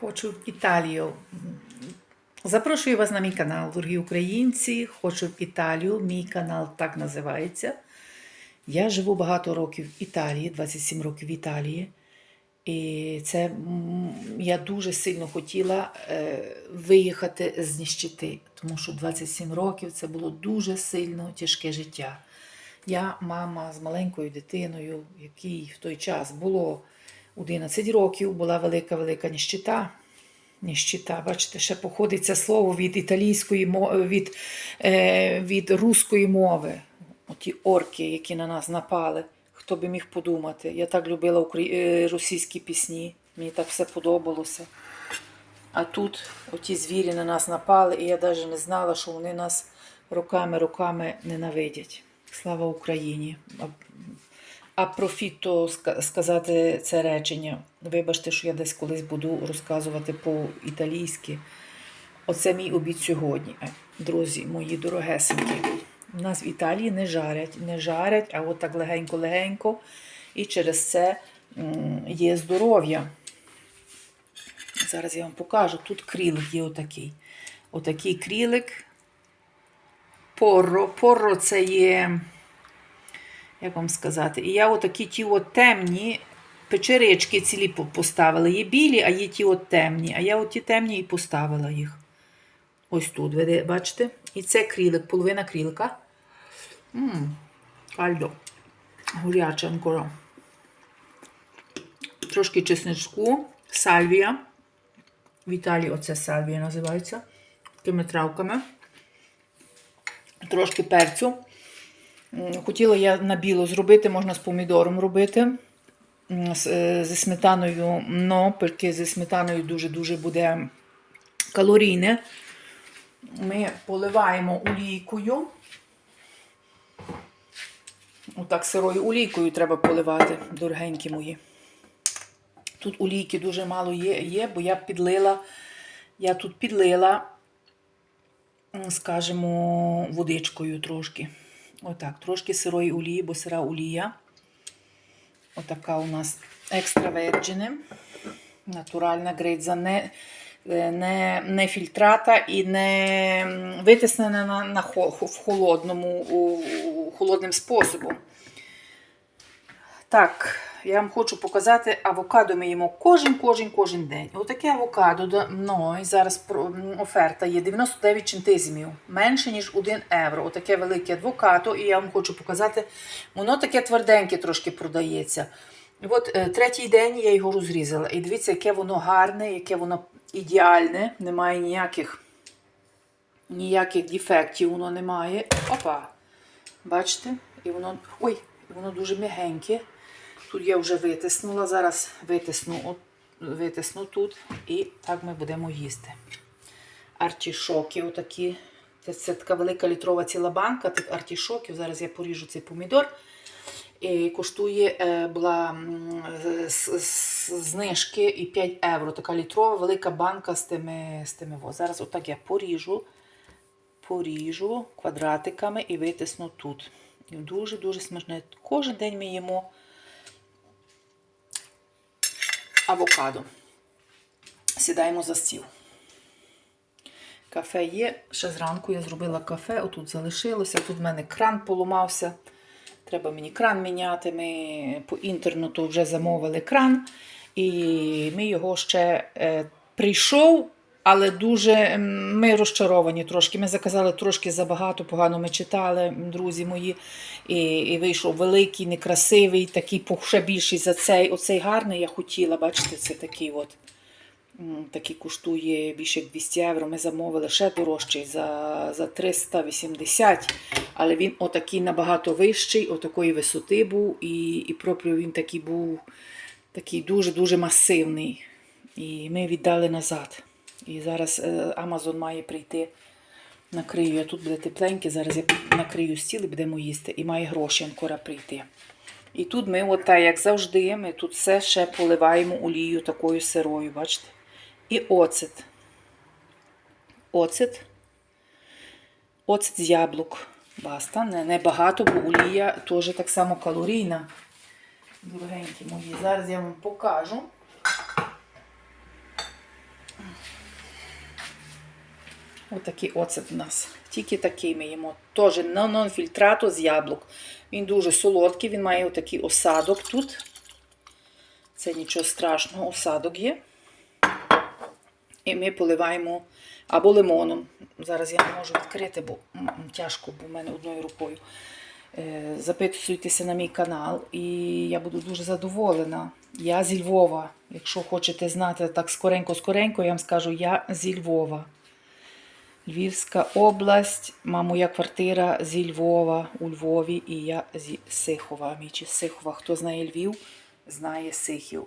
Хочу в Італію. Запрошую вас на мій канал, дорогі українці. Хочу в Італію. Мій канал так називається. Я живу багато років в Італії, 27 років в Італії. І це я дуже сильно хотіла е, виїхати з тому що 27 років це було дуже сильно тяжке життя. Я мама з маленькою дитиною, якій в той час було 11 років, була велика-велика ніщита. Ніщита, бачите, ще походить це слово від італійської від, е, від руської мови. Оті орки, які на нас напали. Хто би міг подумати? Я так любила е, російські пісні, мені так все подобалося. А тут оті звірі на нас напали, і я навіть не знала, що вони нас роками-роками ненавидять. Слава Україні! А- А профіто сказати це речення. Вибачте, що я десь колись буду розказувати по-італійськи. Оце мій обід сьогодні. Е, Друзі, мої дорогесенькі. У нас в Італії не жарять, не жарять, а от так легенько-легенько. І через це є здоров'я. Зараз я вам покажу. Тут крілик є отакий. Отакий крілик. Порро. Порро це є, як вам сказати, і я отакі ті от темні печерички цілі поставила. Є білі, а є ті от темні. А я от ті темні і поставила їх. Ось тут, ви бачите? І це крілик, половина крілика. Мм, кальдо. Гуряче анкора. Трошки чесничку, сальвія. В Італії оце сальвія називається. Такими травками. Трошки перцю. Хотіла я на біло зробити, можна з помідором робити. Е, Зі сметаною, но тільки зі сметаною дуже-дуже буде калорійне. Ми поливаємо олійкою. Отак сирою олійкою треба поливати, дорогенькі мої. Тут олійки дуже мало є, є, бо я підлила, я тут підлила, скажімо, водичкою трошки. Отак, трошки сирої олії, бо сира олія. Отака у нас екстра верджини. натуральна грейдза, не, е, не, не фільтрата і не витиснена на, на в холодному, у, у холодним способом. Так, я вам хочу показати авокадо ми їмо кожен, кожен, кожен день. Отаке авокадо до мною зараз оферта є 99 центизмів, менше ніж 1 євро. Отаке велике авокадо, і я вам хочу показати, воно таке тверденьке трошки продається. І от е, третій день я його розрізала. І дивіться, яке воно гарне, яке воно ідеальне, немає ніяких, ніяких дефектів, воно немає. Опа! Бачите? І воно. Ой, воно дуже м'ягеньке. Тут я вже витиснула, зараз витисну, витисну тут і так ми будемо їсти. Артішоки отакі. Це, така велика літрова ціла банка тих артішоків. Зараз я поріжу цей помідор. І коштує е, була знижки і 5 євро. Така літрова велика банка з тими, з тими. во. Зараз отак я поріжу, поріжу квадратиками і витисну тут. Дуже-дуже смачне. Кожен день ми їмо авокадо. Сідаємо за стіл. Кафе є. Ще зранку я зробила кафе, отут залишилося. Тут в мене кран поламався. Треба мені кран міняти. Ми по інтернету вже замовили кран. І ми його ще е, прийшов, але дуже ми розчаровані трошки. Ми заказали трошки забагато, погано ми читали, друзі мої. І, і вийшов великий, некрасивий, такий ще більший за цей. Оцей гарний я хотіла, бачите, це такий от. Такий коштує більше як 200 євро. Ми замовили ще дорожчий за, за 380, але він отакий набагато вищий, отакої висоти був, і, і пропrio він такий був такий дуже-дуже масивний. І ми віддали назад. І зараз е, Amazon має прийти. Накрию, я тут буде тепленьке, зараз я накрию стіл і будемо їсти. І має гроші анкора прийти. І тут ми, от так, як завжди, ми тут все ще поливаємо олією такою сирою, бачите? І оцет. Оцет. Оцет з яблук. Баста. Не, не бо олія теж так само калорійна. Дорогенькі мої, зараз я вам покажу. Отакий оцет в нас. Тільки такий ми їмо. Теж нон-фільтрату з яблук. Він дуже солодкий, він має отакий осадок тут. Це нічого страшного, осадок є. І ми поливаємо або лимоном. Зараз я не можу відкрити, бо тяжко, бо в мене одною рукою. Е, Записуйтеся на мій канал, і я буду дуже задоволена. Я зі Львова. Якщо хочете знати так скоренько-скоренько, я вам скажу, я зі Львова. Львівська область, ма моя квартира зі Львова у Львові, і я зі Сихова. Мій чи Сихова. Хто знає Львів, знає Сихів.